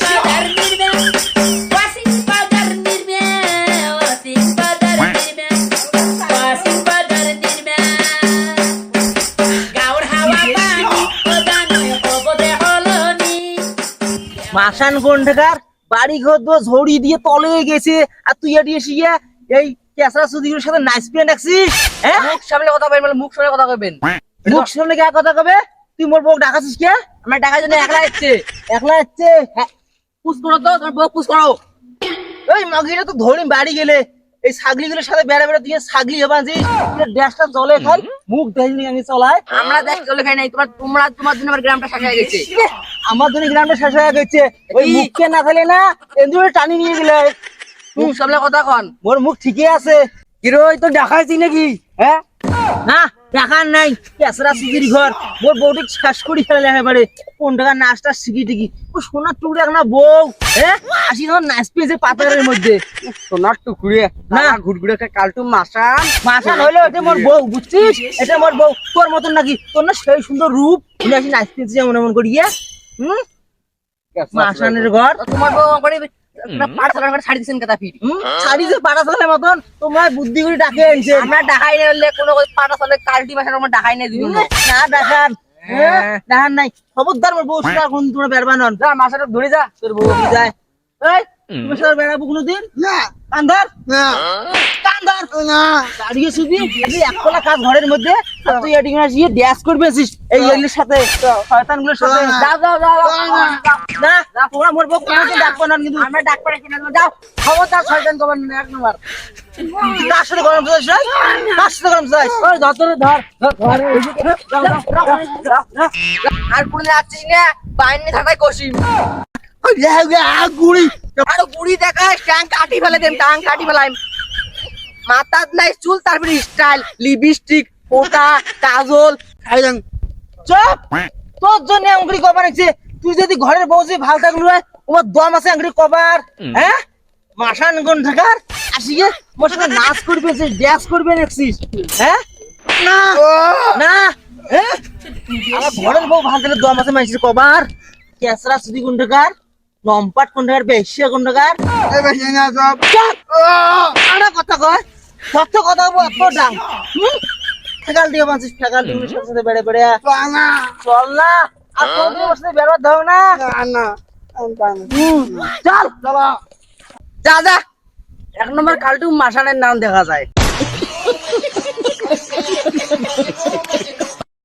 Powder নিৰ্মে ৱাচিং powder নিৰ্মে ৱাচিং powder নিৰ্মে গাঁৱৰ হাৱা পানী সদায় হ'ব দে সলনি মাসান গন্ডাকার বাড়ি ঘর দো ঝড়ি দিয়ে তলে গেছে। আর তুই এটি এসে এই কেসরা সুদিগুলোর সাথে নাচপিয়ে ডাকছিস হ্যাঁ? মুখ সামনে কথা বলবেন মুখ সামনে কথা কইবেন মুখ সামনে কে কথা কবে? তুই মোর বউ ডাকাছিস কে? আমার টাকা জন্য একলা যাচ্ছে একলা যাচ্ছে হ্যাঁ। পুষ করো তো তোমার বউ পুষ করো। ওই মগিটা তো ধরি বাড়ি গেলে। এই ছাগলিগুলোর সাথে বেড়া বেড়া তুই ছাগলি হবা যে ড্যাশটা জলে খাই মুখ দেখিনি আমি চলায়। আমরা দেখ চলে খাই নাই তোমার তোমরা তোমার জন্য আমার গ্রামটা শাখা গেছে। আমার জন্য গ্রামটা শেষ হয়ে গেছে। ওই কি? মুখকে না ফেলে না এন্দুরে টানি নিয়ে গেলে। মুখ সামনে কথা কন। মোর মুখ ঠিকই আছে। কিরো তো দেখাইছি নাকি? হ্যাঁ? না দেখার নাই। কেসরা সিগির ঘর। মোর বউটি শেষ করি ফেলে একেবারে। কোন টাকা নাচটা শিখি টিকি ও সোনার টুকরে এখন বউ। হ্যাঁ? আসি তখন নাচ পেয়েছে পাতারের মধ্যে। সোনার টুকুরে। না। ঘুরঘুরে একটা কালটু মাসান। মাসা নইলো এটা মোর বউ বুঝছিস? এটা মোর বউ। তোর মতন নাকি। তোর না সেই সুন্দর রূপ। তুমি আসি নাচ পেয়েছি এমন এমন করিয়ে। হুম? মাসানের ঘর। তোমার বউ করে পাঁচ হাজার ছাড়ি দিচ্ছেন কথা ফিট হুম? শাড়ি যে মতন তোমার বুদ্ধি করে ডাকে আনছে। আমরা ডাকাই না হলে কোনো পাটা চলে কালটি আমরা ডাকাই না দিন না দেখান। হ্যাঁ। নাই। খবরদার মোর বউ সেটা কোন তোমরা বেরবা নন। যা মাসাটা ধরে যা। তোর বউ যায়। এই তুমি সাথে বেড়াবো কোনোদিন? না। কান্দার? না। দাঁড়িয়ে শুধু কাজ ঘরের মধ্যে আর তুই এটি কিনা গিয়ে ড্যাশ করবে এই এগুলির সাথে শয়তানগুলোর সাথে যাও যাও যাও যাও। না তোমরা মোর বউ ডাকবো না কিন্তু। আমরা ডাক পারে কিনা যাও খবরদার কবার এক নম্বর সাথে গরম সাথে গরম ধর ধর ধর। আর কোনো না বাইরে গুড়ি। আর বুড়ি দেখাস ট্যাং কাটি ফেলে দেন ট্যাং কাটি ফেলাইম। মাথার নাই চুল তারপরে স্টাইল লিপস্টিক ফোটা কাজল। চুপ! তোর জন্য আঙ্গুরি কবার আছে তুই যদি ঘরের বউ যে ভালো থাকল হয় তোমার দম আছে আঙ্গুরি কবার হ্যাঁ? মাসান গুন থাকার। আসিয়ে মোর সঙ্গে নাচ করবে যে ড্যান্স করবে দেখছিস হ্যাঁ? না না। হ্যাঁ ঘরের বউ ভালো থাকলে দম আছে মাইসির কবার কেসরা সুদি গুন্ডকার লম্পাট গুন্ডকার বেশিয়া গুন্ডকার চুপ। কথা কয়। সত্য কথা বলব এত ডাং ফেকাল দিয়ে বাঁচিস ফেকাল দিয়ে সাথে সাথে বেড়ে বেড়ে চল না। আর কোনদিন ওর সাথে বেরোতে দাও না? চল। চলো। যা যা। এক নম্বর কালটু মাসানের নাম দেখা যায়।